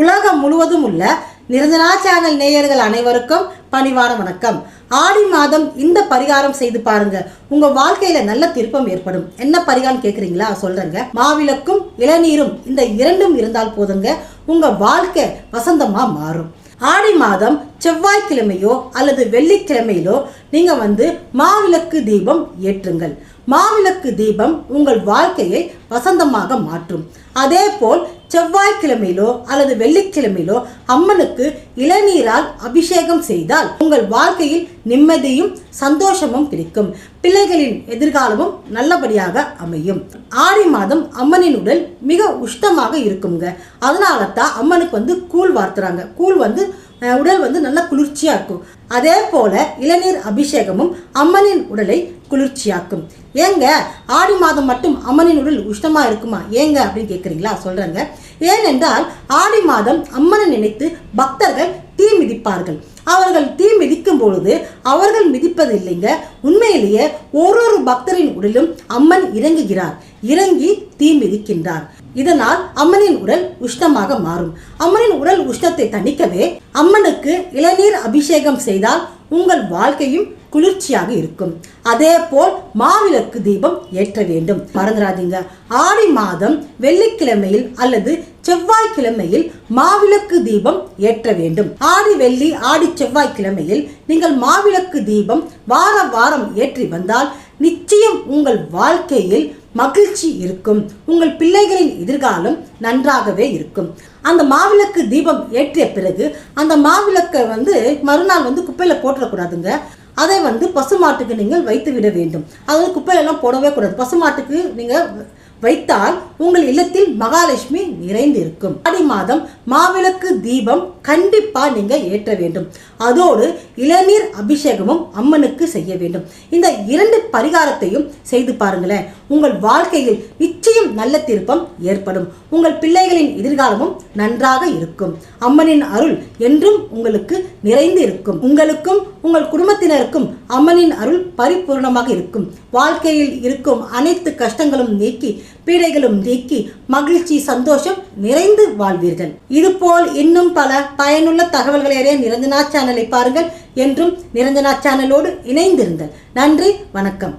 உலகம் முழுவதும் உள்ள நிரஞ்சனா சேனல் நேயர்கள் அனைவருக்கும் பணிவான வணக்கம். ஆடி மாதம் இந்த பரிகாரம் செய்து பாருங்க. உங்க வாழ்க்கையில நல்ல திருப்பம் ஏற்படும். என்ன பரிகாரம் கேக்குறீங்களா? சொல்றேங்க. மாவிளக்கும் இளநீரும் இந்த இரண்டும் இருந்தால் போதுங்க. உங்க வாழ்க்கை வசந்தமா மாறும். ஆடி மாதம் செவ்வாய்க்கிழமையோ அல்லது வெள்ளிக்கிழமையிலோ நீங்க வந்து மாவிளக்கு தீபம் ஏற்றுங்கள். மாவிளக்கு தீபம் உங்கள் வாழ்க்கையை வசந்தமாக மாற்றும். அதே போல் செவ்வாய்க்கிழமையிலோ அல்லது வெள்ளிக்கிழமையிலோ அம்மனுக்கு இளநீரால் அபிஷேகம் செய்தால் உங்கள் வாழ்க்கையில் நிம்மதியும் சந்தோஷமும் கிடைக்கும். பிள்ளைகளின் எதிர்காலமும் நல்லபடியாக அமையும். ஆடி மாதம் அம்மனின் உடல் மிக உஷ்டமாக இருக்குங்க. அதனால தான் அம்மனுக்கு வந்து கூழ் வார்த்துறாங்க. கூழ் வந்து உடல் வந்து நல்ல குளிர்ச்சியாக்கும். அதே போல இளநீர் அபிஷேகமும் அம்மனின் உடலை குளிர்ச்சியாக்கும். ஏங்க ஆடி மாதம் மட்டும் அம்மனின் உடல் உஷ்ணமா இருக்குமா? ஏங்க அப்படின்னு கேட்குறீங்களா சொல்கிறாங்க ஏனென்றால் ஆடி மாதம் அம்மனை நினைத்து பக்தர்கள் தீ மிதிப்பார்கள். அவர்கள் தீ மிதிக்கும் பொழுது அவர்கள் மிதிப்பது இல்லைங்க. உண்மையிலேயே ஒரு ஒரு பக்தரின் உடலும் அம்மன் இறங்குகிறார். இறங்கி தீ மிதிக்கின்றார். இதனால் அம்மனின் உடல் உஷ்ணமாக மாறும். அம்மனின் உடல் உஷ்ணத்தை தணிக்கவே அம்மனுக்கு இளநீர் அபிஷேகம் செய்தால் உங்கள் வாழ்க்கையும் குளிர்ச்சியாக இருக்கும். அதே போல் மாவிளக்கு தீபம் ஏற்ற வேண்டும். மறந்துடாதீங்க. ஆடி மாதம் வெள்ளிக்கிழமையில் அல்லது செவ்வாய்க்கிழமையில் மாவிளக்கு தீபம் ஏற்ற வேண்டும். ஆடி வெள்ளி ஆடி செவ்வாய்க்கிழமையில் நீங்கள் மாவிளக்கு தீபம் வார வாரம் ஏற்றி வந்தால் நிச்சயம் உங்கள் வாழ்க்கையில் மகிழ்ச்சி இருக்கும். உங்கள் பிள்ளைகளின் எதிர்காலம் நன்றாகவே இருக்கும். அந்த மாவிளக்கு தீபம் ஏற்றிய பிறகு அந்த மாவிளக்கை வந்து மறுநாள் வந்து குப்பையில் போட்டுறக்கூடாதுங்க. அதை வந்து பசுமாட்டுக்கு நீங்கள் வைத்து விட வேண்டும். அதாவது குப்பையெல்லாம் போடவே கூடாது. பசுமாட்டுக்கு நீங்கள் வைத்தால் உங்கள் இல்லத்தில் மகாலட்சுமி நிறைந்து இருக்கும் ஆடி மாதம் மாவிளக்கு தீபம் கண்டிப்பா நீங்கள் ஏற்ற வேண்டும். அதோடு இளநீர் அபிஷேகமும் அம்மனுக்கு செய்ய வேண்டும். இந்த இரண்டு பரிகாரத்தையும் செய்து பாருங்களேன். உங்கள் வாழ்க்கையில் நிச்சயம் நல்ல திருப்பம் ஏற்படும். உங்கள் பிள்ளைகளின் எதிர்காலமும் நன்றாக இருக்கும். அம்மனின் அருள் என்றும் உங்களுக்கு நிறைந்து இருக்கும். உங்களுக்கும் உங்கள் குடும்பத்தினருக்கும் அம்மனின் அருள் பரிபூர்ணமாக இருக்கும். வாழ்க்கையில் இருக்கும் அனைத்து கஷ்டங்களும் நீக்கி பீடைகளும் நீக்கி மகிழ்ச்சி சந்தோஷம் நிறைந்து வாழ்வீர்கள். இதுபோல் இன்னும் பல பயனுள்ள தகவல்களை அறிய நிரஞ்சனா சேனலை பாருங்கள் என்றும் நிரஞ்சனா சேனலோடு இணைந்திருங்கள். நன்றி வணக்கம்.